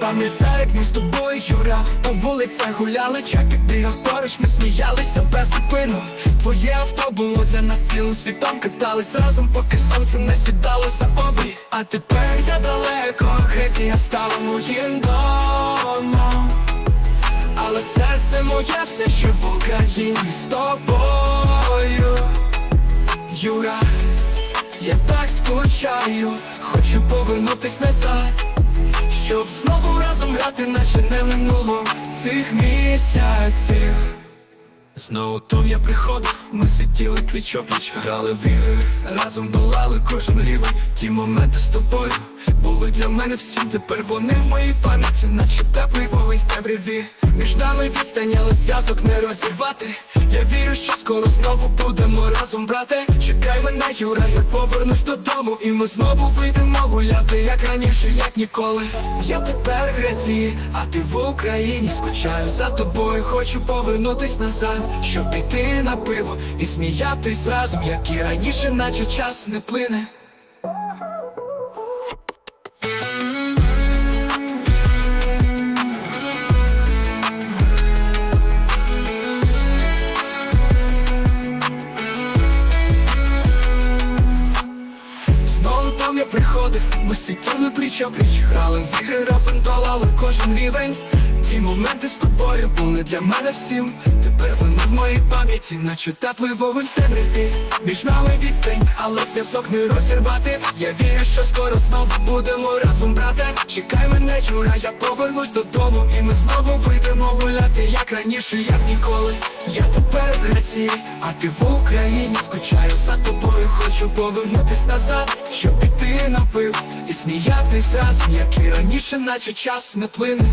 Пам'ятаю, як ми з тобою, Юра, по вулицях гуляли, чапік бігав поруч, ми сміялися без зупину. Твоє авто було для нас цілим світом, катались разом, поки сонце не сідало за обрій. А тепер я далеко, Греція стала моїм домом. Але серце моє все ще в Україні з тобою. Юра, я так скучаю, хочу повернутись назад щоб знову разом грати, наче не минуло цих місяців. Знову том я приходив, ми сиділи пліч опліч, грали в ігри, разом долали кожен рівень. Ті моменти з тобою були для мене всі, тепер вони в моїй пам'яті, наче теплий вогонь в темряві. Між нами відстань, але зв'язок не розірвати. Я вірю, що скоро знову будемо разом, брате. Чекай мене, Юра, я повернусь додому, і ми знову вийдемо гуляти, як раніше, як ніколи. Я тепер в Греції, а ти в Україні скучаю за тобою, хочу повернутись назад, щоб піти на пиво і сміятись разом, як і раніше, наче час не плине. Приходив, ми сиділи пліч опліч Грали в ігри разом долали кожен рівень. Ті моменти з тобою були для мене всім. Тепер вони в моїй пам'яті, наче теплий вогонь темряві. Між нами відстань, але зв'язок не розірвати. Я вірю, що скоро знову будемо разом, брате Чекай мене, Юра, я повернусь додому І ми знову вийдемо гуляти, як раніше, як ніколи. Я тепер в Греції, а ти в Україні. Скучаю за тобою, хочу повернутись назад Щоб піти на пив і сміятись разом, як і раніше, наче час не плине